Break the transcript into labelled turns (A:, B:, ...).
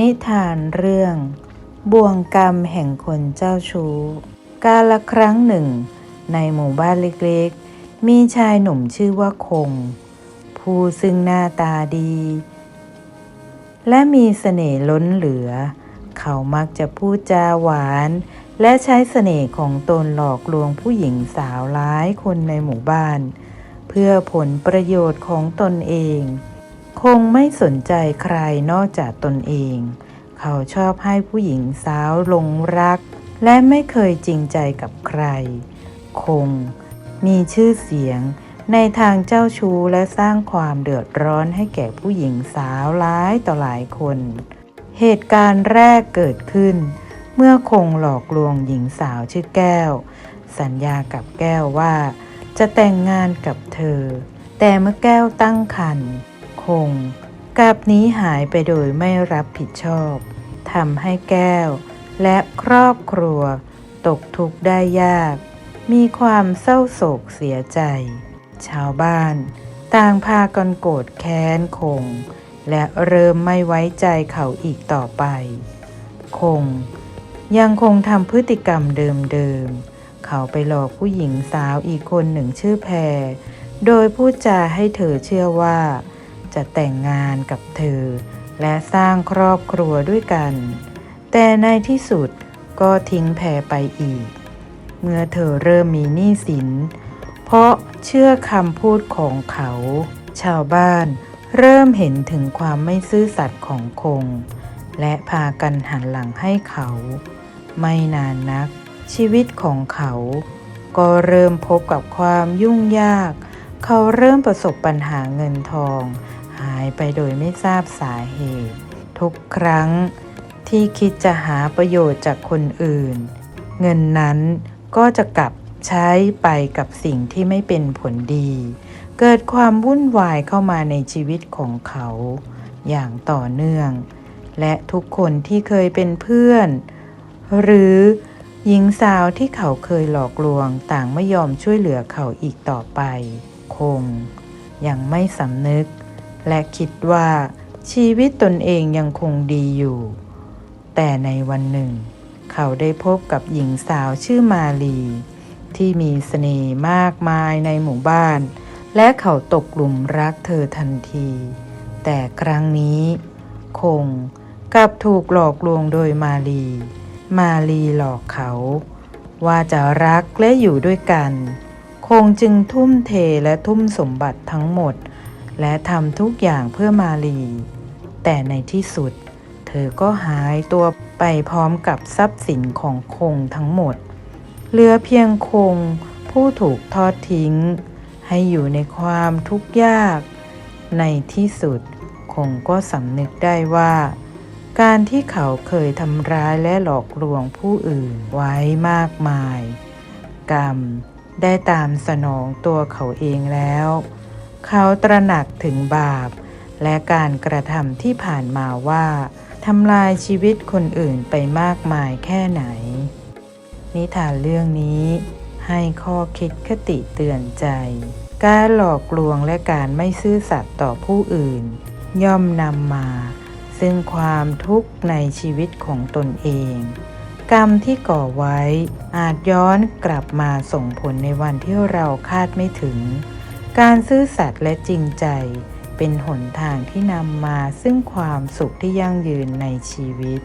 A: นิทานเรื่อง บ่วงกรรมแห่งคนเจ้าชู้ กาละครั้งหนึ่ง ในหมู่บ้านเล็กๆ มีชายหนุ่มชื่อว่าคง ผู้ซึ่งหน้าตาดี และมีเสน่ห์ล้นเหลือ เขามักจะพูดจาหวาน และใช้เสน่ห์ของตนหลอกลวงผู้หญิงสาวหลายคนในหมู่บ้าน เพื่อผลประโยชน์ของตนเอง คงไม่สนใจใครนอกจากตนเอง เขาชอบให้ผู้หญิงสาวหลงรัก และไม่เคยจริงใจกับใคร คง มีชื่อเสียงในทางเจ้าชู้และสร้างความเดือดร้อนให้แก่ผู้หญิงสาวหลายต่อหลายคน เหตุการณ์แรกเกิดขึ้น เมื่อคงหลอกลวงหญิงสาวชื่อแก้ว สัญญากับแก้วว่า จะแต่งงานกับเธอ แต่เมื่อแก้วตั้งครรภ์ คงกลับนี้หายไปโดยไม่รับผิดชอบทำให้แก้ว และครอบครัว ตกทุกข์ได้ยาก มีความเศร้าโศกเสียใจ ชาวบ้าน ต่างพากันโกรธแค้นคง และเริ่มไม่ไว้ใจเขาอีกต่อไป คง ยังคงทำพฤติกรรมเดิมๆ เขาไปหลอกผู้หญิงสาวอีกคนหนึ่งชื่อแพร โดยพูดจาให้เธอเชื่อว่า จะแต่งงานกับเธอ และสร้างครอบครัวด้วยกัน แต่ในที่สุดก็ทิ้งแพรไปอีก เมื่อเธอเริ่มมีหนี้สิน เพราะเชื่อคำพูดของเขา ชาวบ้านเริ่มเห็นถึงความไม่ซื่อสัตย์ของคง และพากันหันหลังให้เขา ไม่นานนัก ชีวิตของเขา ก็เริ่มพบกับความยุ่งยาก เขาเริ่มประสบปัญหาเงินทอง หายไปโดยไม่ทราบสาเหตุ ทุกครั้งที่คิดจะหาประโยชน์จากคนอื่น เงินนั้นก็จะกลับใช้ไปกับสิ่งที่ไม่เป็นผลดี เกิดความวุ่นวายเข้ามาในชีวิตของเขา อย่างต่อเนื่อง และทุกคนที่เคยเป็นเพื่อน หรือหญิงสาวที่เขาเคยหลอกลวงต่างไม่ยอมช่วยเหลือเขาอีกต่อไป คง ยังไม่สำนึก และคิดว่าชีวิตตนเองยังคงดีอยู่ แต่ในวันหนึ่ง เขาได้พบกับหญิงสาวชื่อมาลี ที่มีเสน่ห์มากมายในหมู่บ้าน และเขาตกหลุมรักเธอทันที แต่ครั้งนี้ คงกลับถูกหลอกลวงโดยมาลี มาลีหลอกเขา ว่าจะรักและอยู่ด้วยกัน คงจึงทุ่มเทและทุ่มสมบัติทั้งหมด และทำทุกอย่างเพื่อมาลี แต่ในที่สุด เธอก็หายตัวไปพร้อมกับทรัพย์สินของคงทั้งหมด เหลือเพียงคงผู้ถูกทอดทิ้ง ให้อยู่ในความทุกข์ยาก ในที่สุดคงก็สำนึกได้ว่า การที่เขาเคยทำร้ายและหลอกลวงผู้อื่นไว้มากมาย กรรมได้ตามสนองตัวเขาเองแล้ว เขาตระหนักถึงบาป และการกระทำที่ผ่านมาว่าทำลายชีวิตคนอื่นไปมากมายแค่ไหน นิทานเรื่องนี้ให้ข้อคิดคติเตือนใจ การหลอกลวงและการไม่ซื่อสัตย์ต่อผู้อื่น ย่อมนำมา ซึ่งความทุกข์ในชีวิตของตนเอง กรรมที่ก่อไว้อาจย้อนกลับมาส่งผลในวันที่เราคาดไม่ถึง การซื่อสัตย์และจริงใจเป็นหนทางที่นำมาซึ่งความสุขที่ยั่งยืนในชีวิต